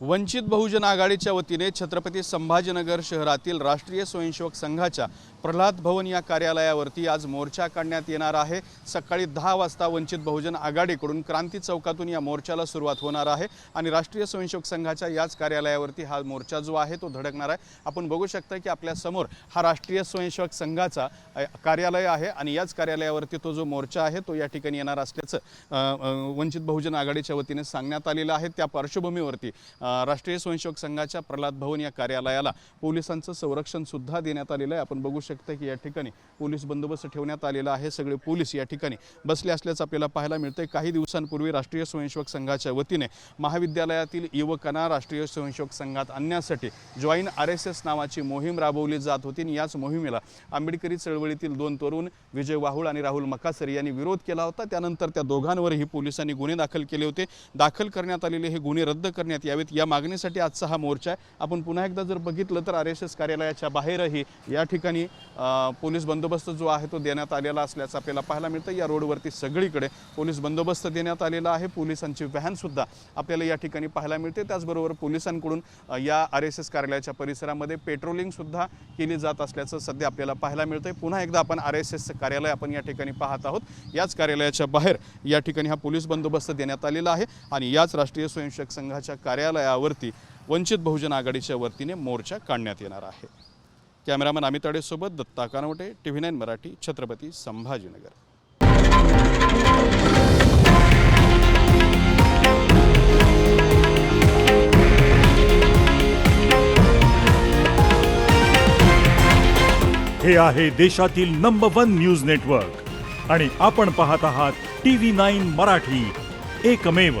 वंचित बहुजन आघाडीच्या वतीने छत्रपती संभाजीनगर शहरातील राष्ट्रीय स्वयंसेवक संघाच्या प्रल्हाद भवन या कार्यालयावरती आज मोर्चा काढण्यात येणार आहे. सकाळी दहा वाजता वंचित बहुजन आघाडीकडून क्रांती चौकातून या मोर्चाला सुरुवात होणार आहे आणि राष्ट्रीय स्वयंसेवक संघाच्या याच कार्यालयावरती हा मोर्चा जो आहे तो धडकणार आहे. आपण बघू शकता की आपल्यासमोर हा राष्ट्रीय स्वयंसेवक संघाचा कार्यालय आहे आणि याच कार्यालयावरती तो जो मोर्चा आहे तो या ठिकाणी येणार असल्याचं वंचित बहुजन आघाडीच्या वतीने सांगण्यात आलेलं आहे. त्या पार्श्वभूमीवरती राष्ट्रीय स्वयंसेवक संघाच्या प्रल्हाद भवन या कार्यालयाला पोलिसांचं संरक्षणसुद्धा देण्यात आलेलं आहे. आपण बघू शकता की या ठिकाणी पोलीस बंदोबस्त ठेवण्यात आलेला आहे. सगळे पोलीस या ठिकाणी बसले असल्याचं आपल्याला पाहायला मिळतंय. काही दिवसांपूर्वी राष्ट्रीय स्वयंसेवक संघाच्या वतीने महाविद्यालयातील युवकांना राष्ट्रीय स्वयंसेवक संघात आणण्यासाठी जॉईन आर एस एस नावाची मोहीम राबवली जात होती आणि याच मोहिमेला आंबेडकरी चळवळीतील दोन तरुण विजय वाहुळ आणि राहुल मकासर यांनी विरोध केला होता. त्यानंतर त्या दोघांवरही पोलिसांनी गुन्हे दाखल केले होते. दाखल करण्यात आलेले हे गुन्हे रद्द करण्यात यावेत. या मागणीसाठी आजचा हा मोर्चा आहे. आपण पुन्हा एकदा जर बघितलं तर आर एस एस कार्यालयाच्या बाहेरही या ठिकाणी पोलीस बंदोबस्त जो आहे तो देण्यात आलेला असल्याचं आपल्याला पाहायला मिळतं. या रोडवरती सगळीकडे पोलीस बंदोबस्त देण्यात आलेला आहे. पोलिसांची व्हॅनसुद्धा आपल्याला या ठिकाणी पाहायला मिळते. त्याचबरोबर पोलिसांकडून या आर एस एस कार्यालयाच्या परिसरामध्ये पेट्रोलिंगसुद्धा केली जात असल्याचं सध्या आपल्याला पाहायला मिळतंय. पुन्हा एकदा आपण आर एस एस कार्यालय आपण या ठिकाणी पाहत आहोत. याच कार्यालयाच्या बाहेर या ठिकाणी हा पोलीस बंदोबस्त देण्यात आलेला आहे आणि याच राष्ट्रीय स्वयंसेवक संघाच्या कार्यालयावरती वंचित बहुजन आघाडीच्या वतीने मोर्चा काढण्यात येणार आहे. Cameraman Amit अडेसोबत Datta Kanwate T V nine Marathi Chhatrapati Sambhajinagar. हे आहे देशातील नंबर वन न्यूज नेटवर्क आणि आपण पाहत आहात टी व्ही नाईन मराठी. एकमेव